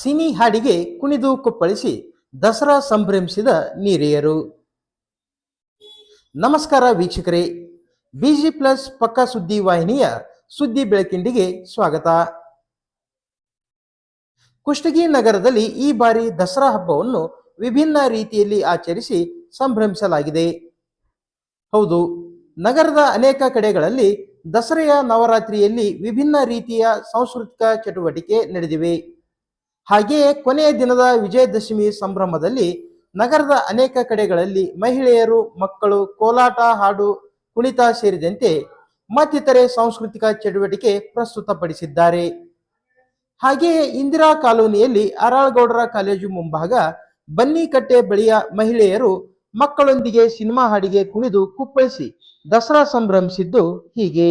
Cine ಹಾಡಿಗೆ ಕುಣಿದು ಕುಪ್ಪಳಿಸಿ ದಸರಾ ಸಂಭ್ರಮಿಸಿದ ನೀರಿಯರು ನಮಸ್ಕಾರ ವೀಕ್ಷಕರೇ. ಬಿಜಿ ಪ್ಲಸ್ ಪಕ್ಕಾ ಸುದ್ದಿ ವಾಹಿನಿಯ ಸುದ್ದಿ ಬೆಳಕಿಂಡಿಗೆ ಸ್ವಾಗತ. ಕುಷ್ಟಗಿ ನಗರದಲ್ಲಿ ಈ ಬಾರಿ ದಸರಾ ಹಬ್ಬವನ್ನು ವಿಭಿನ್ನ ರೀತಿಯಲ್ಲಿ ಆಚರಿಸಿ ಸಂಭ್ರಮಿಸಲಾಗಿದೆ. ಹೌದು, ನಗರದ ಅನೇಕ ಕಡೆಗಳಲ್ಲಿ ದಸರೆಯ ನವರಾತ್ರಿಯಲ್ಲಿ ವಿಭಿನ್ನ ರೀತಿಯ ಸಾಂಸ್ಕೃತಿಕ ಚಟುವಟಿಕೆ ನಡೆದಿವೆ. ಹಾಗೆಯೇ ಕೊನೆಯ ದಿನದ ವಿಜಯದಶಮಿ ಸಂಭ್ರಮದಲ್ಲಿ ನಗರದ ಅನೇಕ ಕಡೆಗಳಲ್ಲಿ ಮಹಿಳೆಯರು, ಮಕ್ಕಳು, ಕೋಲಾಟ, ಹಾಡು, ಕುಣಿತ ಸೇರಿದಂತೆ ಮತ್ತಿತರೆ ಸಾಂಸ್ಕೃತಿಕ ಚಟುವಟಿಕೆ ಪ್ರಸ್ತುತಪಡಿಸಿದ್ದಾರೆ. ಹಾಗೆಯೇ ಇಂದಿರಾ ಕಾಲೋನಿಯಲ್ಲಿ ಅರಾಳ್ಗೌಡರ ಕಾಲೇಜು ಮುಂಭಾಗ ಬನ್ನಿಕಟ್ಟೆ ಬಳಿಯ ಮಹಿಳೆಯರು ಮಕ್ಕಳೊಂದಿಗೆ ಸಿನಿಮಾ ಹಾಡಿಗೆ ಕುಣಿದು ಕುಪ್ಪಳಿಸಿ ದಸರಾ ಸಂಭ್ರಮಿಸಿದ್ದು ಹೀಗೆ.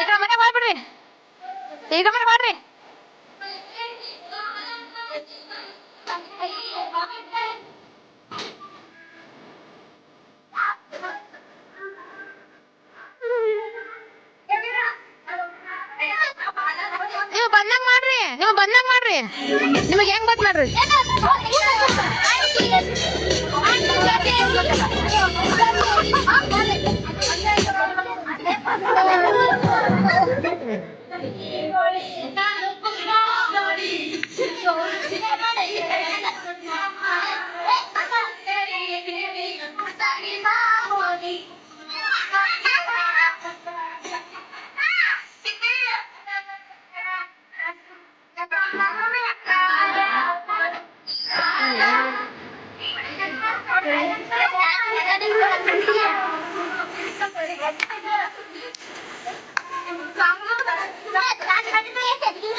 ಈಗ ಮನೆ ಮಾಡ್ಬಿಡ್ರಿ. ಈಗ ಮನೆ ಮಾಡ್ರಿ. ಬಂದಂಗ್ ಮಾಡ್ರಿ ನೀವು ಬಂದಂಗ್ ಮಾಡ್ರಿ ನಿಮಗೆ ಹೆಂಗ್ ಗೊತ್ತ ಮಾಡ್ರಿ เสร็จดี